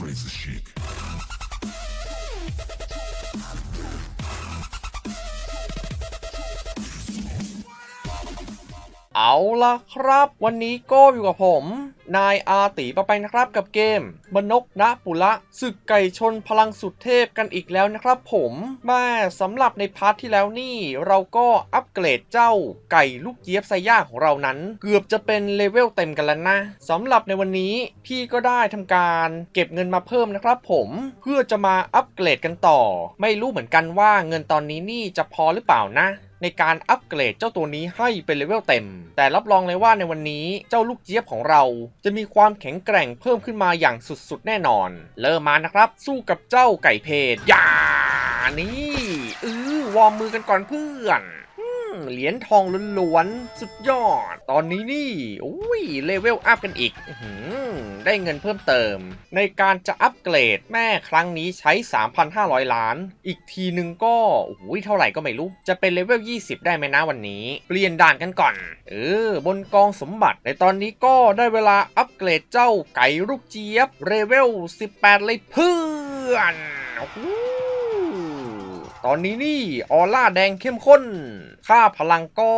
crazy chic. เอาละครับ วันนี้ก็อยู่กับผม นายอาตีปะไปนะครับกับเกมมนกนะปุระศึกไก่ชนพลังสุดเทพกันอีกแล้วนะครับผมม่สำหรับในพาร์ทที่แล้วนี่ เราก็อัปเกรดเจ้าไก่ลูกเจี๊ยบไซย่าของเรานั้น เกือบจะเป็นเลเวลเต็มกันแล้วนะสำหรับในวันนี้พี่ก็ได้ทำการเก็บเงินมาเพิ่มนะครับผมเพื่อจะมาอัปเกรดกันต่อ ไม่รู้เหมือนกันว่าเงินตอนนี้นี่จะพอหรือเปล่านะ ในการอัปเกรดเจ้าตัวนี้ให้เป็นเลเวลเต็ม แต่รับรองเลยว่าในวันนี้เจ้าลูกเจี๊ยบของเรา จะมีความแข็งแกร่งเพิ่มขึ้นมาอย่างสุดๆแน่นอน เริ่มมานะครับ สู้กับเจ้าไก่เพดอย่านี่ อือวอร์มมือกันก่อนเพื่อน เหรียญทองล้วนๆ สุดยอด ตอนนี้นี่อุ้ยเลเวลอัพกันอีกอได้เงินเพิ่มเติม ในการจะอัปเกรดแม่ครั้งนี้ใช้ 3,500 ล้าน อีกทีนึงก็โอ้โหเท่าไหร่ก็ไม่รู้ จะเป็นเลเวล 20 ได้ไหมนะวันนี้ เปลี่ยนด่านกันก่อน เออ บนกองสมบัติ ในตอนนี้ก็ได้เวลาอัปเกรดเจ้าไก่ลูกเจี๊ยบเลเวล 18 เลยเพื่อนโอ้ ตอนนี้นี่ออร่าแดงเข้มข้น ค่าพลังก็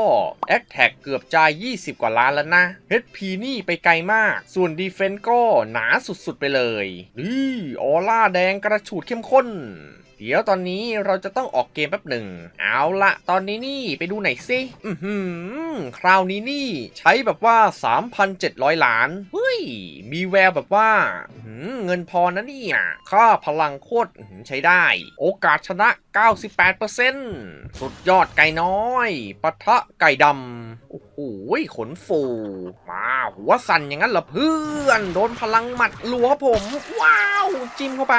แอคแท็กเกือบจะ20 กว่าล้านแล้วนะ HP นี่ไปไกลมาก ส่วนดีเฟน s ์ก็หนาสุดๆไปเลยนี่ออร่าแดงกระฉูดเข้มข้น เดี๋ยวตอนนี้เราจะต้องออกเกมแป๊บหนึ่ง เอาละตอนนี้นี่ไปดูไหน่อยสิอือหือคราวนี้นี่ ใช้แบบว่า 3,700 ล้าน เฮ้ย มีแววแบบว่าอืเงินพอนะเนี่ย ค่าพลังโคตรใช้ได้ โอกาสชนะ 98%สุดยอดไก่น้อยปะทะไก่ดำ โอ้โหขนฟู มาหัวสั่นอย่างนั้นเหรอเพื่อน โดนพลังหมัดลัวผม ว้าว จิ้มเข้าไป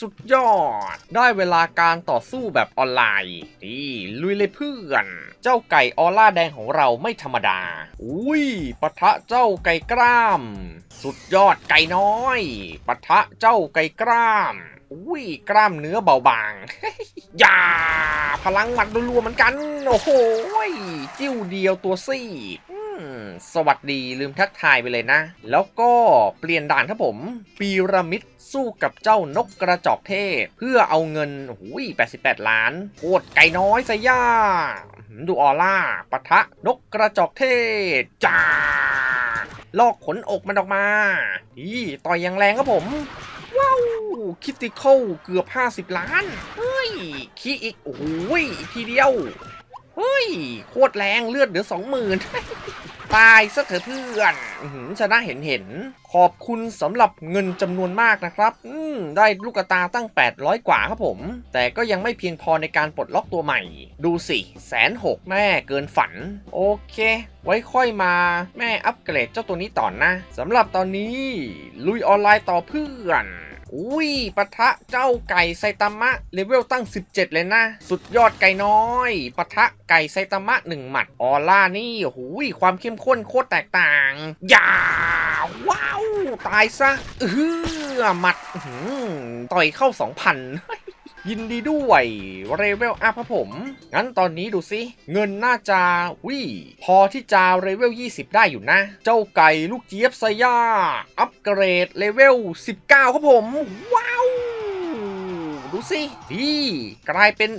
สุดยอด ได้เวลาการต่อสู้แบบออนไลน์นี่ลุยเลยเพื่อน เจ้าไก่ออร่าแดงของเราไม่ธรรมดา อุ้ยปะทะเจ้าไก่กล้าม สุดยอดไก่น้อยปะทะเจ้าไก่กล้ามอุ้ยกล้ามเนื้อเบาบาง อย่า พลังหมัดรัวๆเหมือนกัน โอ้โหยจิ้วเดียวตัวซี่ สวัสดีลืมทักทายไปเลยนะ แล้วก็เปลี่ยนด่านครับผมปีระมิดสู้กับเจ้านกกระจอกเทศ เพื่อเอาเงินโอ้ย88 ล้านโคตรไก่น้อยไซย่า ดูออร่าปะทะนกกระจอกเทศจ้าลอกขนอกมันออกมาอีต่อยอย่างแรงครับผมว้าวคิติเคอลเกือบ 50 ล้าน เฮ้ยคีอีก โอ้ยอีกทีเดียว เฮ้ย โคตรแรงเลือดเหลือสองหมื่นตายซะเถอะเพื่อนชนะเห็นเห็น ขอบคุณสำหรับเงินจำนวนมากนะครับ อืมได้ลูกตาตั้ง 800 กว่าครับผม แต่ก็ยังไม่เพียงพอในการปลดล็อกตัวใหม่ ดูสิแสนหกแม่เกินฝัน โอเค ไว้ค่อยมาแม่อัปเกรดเจ้าตัวนี้ต่อนนะสำหรับตอนนี้ ลุยออนไลน์ต่อเพื่อน อุ้ยปะทะเจ้าไก่ไซตามะเลเวลตั้ง 17 เลยนะ สุดยอดไก่น้อยปะทะไก่ไซตามะหนึ่งหมัด ออร่านี่หูยความเข้มข้นโคตรแตกต่างอย่าว้าว ตายซะเออหมัดต่อยเข้า 2,000 ยินดีด้วยเรเวลอัพครับผม งั้นตอนนี้ดูสิ เงินน่าจะวิพอที่จะเรเวล 20 ได้อยู่นะ เจ้าไก่ลูกเจี๊ยบไซยา อัปเกรดเลเวล 19 ครับผม ว้าวดูสิดีกลายเป็น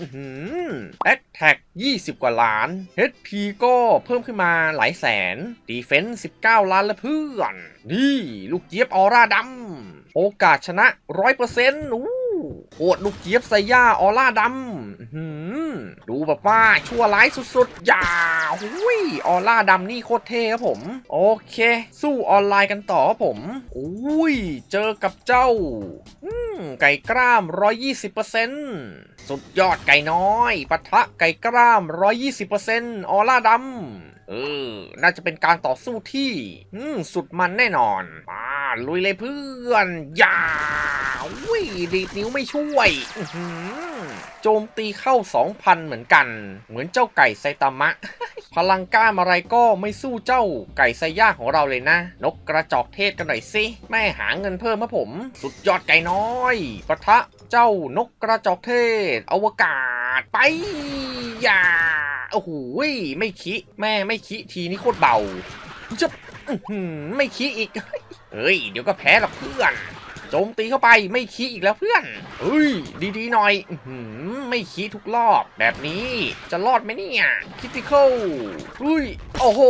แอคแท็ก20 กว่าล้าน HP ก็เพิ่มขึ้นมาหลายแสนดีเฟนส์19 ล้านละเพื่อน นี่ ลูกเจี๊ยบออร่าดำ โอกาสชนะ 100%อู้ โคตรลูกเจี๊ยบไซย่าออร่าดำอื้อหือดูแบบว่าชั่วร้ายสุดๆ อย่าหุยออร่าดำนี่โคตรเท่ครับผม โอเค สู้ออนไลน์กันต่อครับผมอุ้ย เจอกับเจ้าอืมไก่กล้าม 120%สุดยอดไก่น้อยปะทะไก่กล้าม 120%ออร่าดำเออ น่าจะเป็นการต่อสู้ที่อืมสุดมันแน่นอนมา ลุยเลยเพื่อนอย่าวิดีดนิ้วไม่ช่วยโจมตีเข้า 2,000 เหมือนกัน เหมือนเจ้าไก่ไซตามะ พลังกล้ามอะไรก็ไม่สู้เจ้าไก่ไซย่าของเราเลยนะ นกกระจอกเทศกันหน่อยสิ แม่หาเงินเพิ่มมาผม สุดยอดไก่น้อยปะทะเจ้านกกระจอกเทศ อวกาศไปอย่าโอ้โหไม่คิ แม่ไม่คิทีนี้โคตรเบาจะอื้อหือ ไม่ขี้อีก เฮ้ย เดี๋ยวก็แพ้หรอกเพื่อน โจมตีเข้าไปไม่ขี้อีกแล้วเพื่อนเฮ้ย ดีๆหน่อยอืไม่ขี้ทุกรอบ แบบนี้จะรอดไหมเนี่ยคิติเคอลเฮ้ยโอ้โห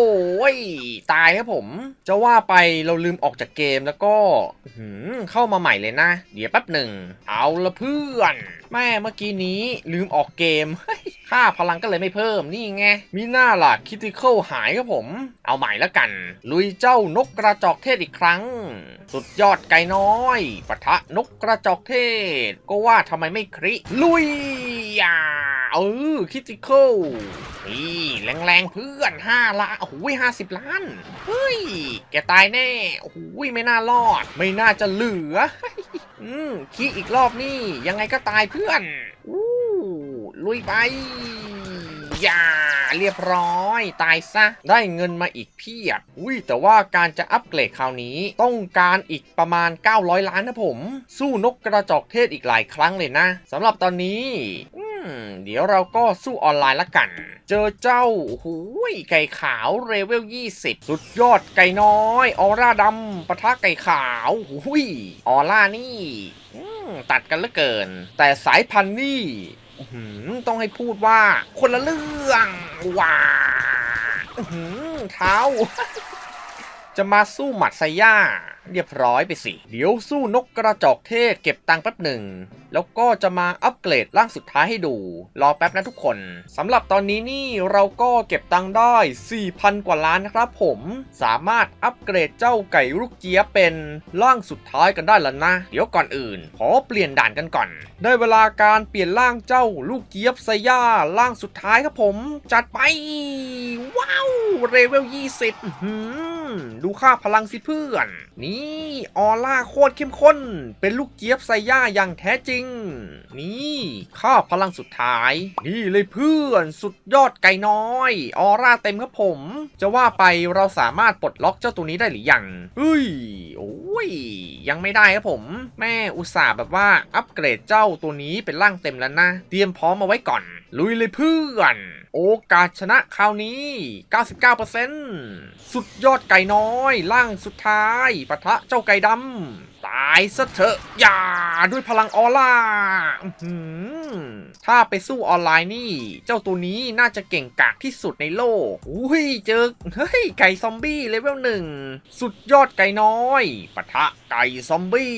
ตายครับผม จะว่าไปเราลืมออกจากเกมแล้วก็หือเข้ามาใหม่เลยนะ เดี๋ยวแป๊บหนึ่ง เอาละเพื่อน แม่เมื่อกี้นี้ลืมออกเกมค่าพลังก็เลยไม่เพิ่มนี่ไง มีหน้าล่ะคิติคอลหายครับผม เอาใหม่แล้วกัน ลุยเจ้านกกระจอกเทศอีกครั้ง สุดยอดไก่น้อยปะทะนกกระจอกเทศ ก็ว่าทำไมไม่คริลุยอ่า ออคิติคอลนี่แรงๆเพื่อน5ล้านโอ้โหห้าสิบล้าน เฮ้ย แกตายแน่ โอ้โหไม่น่ารอด ไม่น่าจะเหลือ อืมขี้อีกรอบนี่ ยังไงก็ตายเพื่อน อู้ลุยไปอย่าเรียบร้อย ตายซะ ได้เงินมาอีกเพียบอุ้ยแต่ว่าการจะอัปเกรดคราวนี้ ต้องการอีกประมาณ 900 ล้านนะผม สู้นกกระจอกเทศอีกหลายครั้งเลยนะสำหรับตอนนี้อื เดี๋ยวเราก็สู้ออนไลน์ละกัน เจอเจ้าหูยไก่ขาวเรเวล 20 สุดยอดไก่น้อย ออร่าดำปะทะไก่ขาวหูยออร่านี่ตัดกันเหลือเกิน แต่สายพันธุ์นี่ต้องให้พูดว่า คนละเรื่องว้าหือเท้า จะมาสู้หมัดไซย่า เรียบร้อยไปสิ เดี๋ยวสู้นกกระจอกเทศเก็บตังค์แป๊บหนึ่ง แล้วก็จะมาอัปเกรดร่างสุดท้ายให้ดู รอแป๊บนะทุกคนสำหรับตอนนี้นี่เราก็เก็บตังค์ได้ 4,000 กว่าล้านนะครับผม สามารถอัปเกรดเจ้าไก่ลูกเจี๊ยบเป็นร่างสุดท้ายกันได้แล้วนะ เดี๋ยวก่อนอื่น ขอเปลี่ยนด่านกันก่อน ได้เวลาการเปลี่ยนร่างเจ้าลูกเจี๊ยบไซย่าร่างสุดท้ายครับผม จัดไป ว้าว เรเวล 20อื้อ ดูค่าพลังสิเพื่อน นี่ออร่าโคตรเข้มข้น เป็นลูกเจี๊ยบไซย่าอย่างแท้จริง นี่ค่าพลังสุดท้าย นี่เลยเพื่อนสุดยอดไก่น้อย ออร่าเต็มครับผม จะว่าไปเราสามารถปลดล็อกเจ้าตัวนี้ได้หรือยังเฮ้ยโอ้ยยังไม่ได้ครับผม แม่อุตส่าห์แบบว่าอัปเกรดเจ้าตัวนี้เป็นร่างเต็มแล้วนะ เตรียมพร้อมมาไว้ก่อน ลุยเลยเพื่อน โอกาสชนะคราวนี้ 99%สุดยอดไก่น้อย ล่างสุดท้ายปะทะเจ้าไก่ดำ ตายซะเถอะ อย่าด้วยพลังออร่าอื้อ ถ้าไปสู้ออนไลน์นี่ เจ้าตัวนี้น่าจะเก่งกากที่สุดในโลก อุ้ยเจอ เฮ้ย ไก่ซอมบี้เลเวลหนึ่ง สุดยอดไก่น้อยปะทะไก่ซอมบี้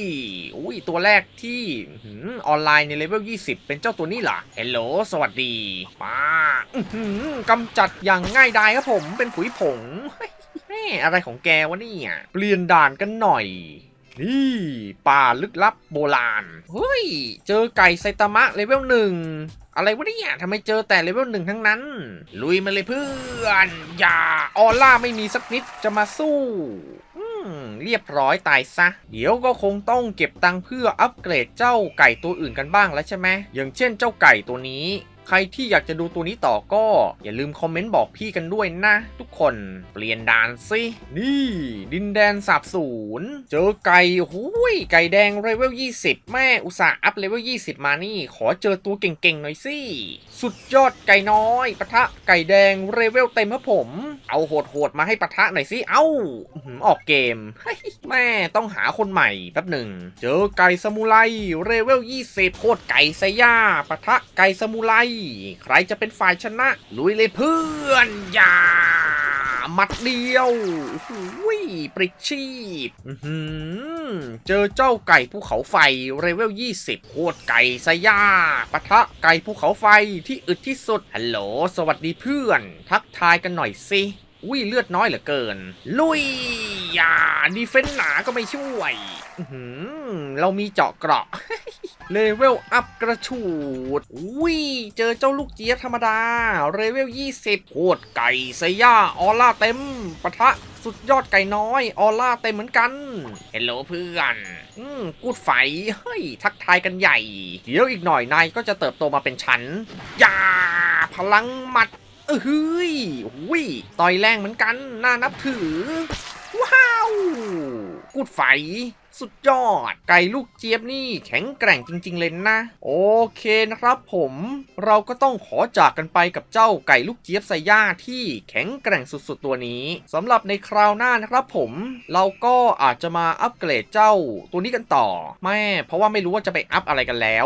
อุ้ยตัวแรกที่อออนไลน์ในเลเวล20 เป็นเจ้าตัวนี้ล่ะเฮลโหลสวัสดีมาอื้อหือกำจัดอย่างง่ายดายครับผมเป็นผุยผงแม่อะไรของแกวะเนี่ย เปลี่ยนด่านกันหน่อย นี่ป่าลึกลับโบราณ เฮ้ย เจอไก่ไซตามะเลเวลหนึ่ง อะไรวะเนี่ยทำไมเจอแต่เลเวลหนึ่งทั้งนั้น ลุยมาเลยเพื่อน อย่า ออร่าไม่มีสักนิดจะมาสู้เรียบร้อยตายซะ เดี๋ยวก็คงต้องเก็บตังค์เพื่ออัปเกรดเจ้าไก่ตัวอื่นกันบ้างแล้วใช่ไหมอย่างเช่นเจ้าไก่ตัวนี้ ใครที่อยากจะดูตัวนี้ต่อก็อย่าลืมคอมเมนต์บอกพี่กันด้วยนะ ทุกคนเปลี่ยนด่านสินี่ ดินแดนสาบสูญเจอไก่หูยไก่แดงเลเวล20 แม่อุตส่าห์อัพเลเวล20 มานี่ ขอเจอตัวเก่งๆหน่อยสิ สุดยอดไก่น้อยปะทะไก่แดงเลเวลเต็มครับผม เอาโหดๆมาให้ปะทะหน่อยสิ เอ้าอื้อหืออกเกมแม่ต้องหาคนใหม่แป๊บหนึ่ง เจอไก่สมุไรเรเวล20 โคตรไก่ไซย่าปะทะไก่สมุไรใครจะเป็นฝ่ายชนะ ลุยเลยเพื่อนอย่ามัดเดียวโอ้ยปริชีพเจอเจ้าไก่ภูเขาไฟเรเวล 20 โคตรไก่ไซย่าปะทะไก่ภูเขาไฟที่อึดที่สุด ฮัลโหล สวัสดีเพื่อน ทักทายกันหน่อยสิอุ้ยเลือดน้อยเหลือเกิน ลุย อย่าดีเฟนส์หนาก็ไม่ช่วย อื เรามีเจาะเกราะเลเวลอัพกระชูด อุ้ย เจอเจ้าลูกเจี๊ยบธรรมดาเลเวล 20โคตรไก่ไซย่าออร่าเต็มปะทะสุดยอดไก่น้อย ออร่าเต็มเหมือนกัน เฮลโหลเพื่อน อืม กูดไฟ เฮ้ย ทักทายกันใหญ่ เดี๋ยวอีกหน่อยนายก็จะเติบโตมาเป็นฉันอย่าพลังหมัดเออเฮ้ยอุ้ย ต่อยแรงเหมือนกัน น่านับถือ ว้าว กูดไฟ สุดยอด ไก่ลูกเจี๊ยบนี่แข็งแกร่งจริง ๆ เลยนะ โอเคนะครับผมเราก็ต้องขอจากกันไปกับเจ้าไก่ลูกเจี๊ยบไซย่าที่แข็งแกร่งสุดๆตัวนี้สำหรับในคราวหน้านะครับผมเราก็อาจจะมาอัปเกรดเจ้าตัวนี้กันต่อ แม่ เพราะว่าไม่รู้ว่าจะไปอัพอะไรกันแล้ว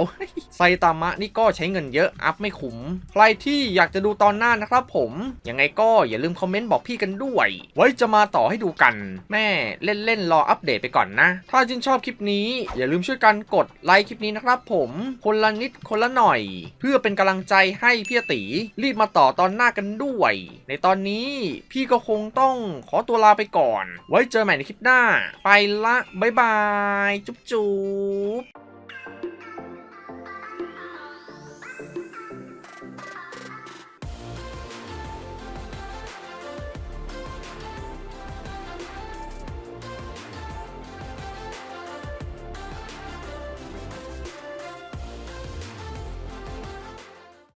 ไซตามะนี่ก็ใช้เงินเยอะอัพไม่คุ้มใครที่อยากจะดูตอนหน้านะครับผมยังไงก็อย่าลืมคอมเมนต์บอกพี่กันด้วย ไว้จะมาต่อให้ดูกัน แม่เล่นๆรออัปเดตไปก่อนนะ ถ้าชื่นชอบคลิปนี้ อย่าลืมช่วยกันกดไลค์คลิปนี้นะครับผมคนละนิดคนละหน่อย เพื่อเป็นกำลังใจให้พี่ตีรีบมาต่อตอนหน้ากันด้วย ในตอนนี้พี่ก็คงต้องขอตัวลาไปก่อน ไว้เจอใหม่ในคลิปหน้า ไปละบ๊ายบาย จุ๊บจุ๊บ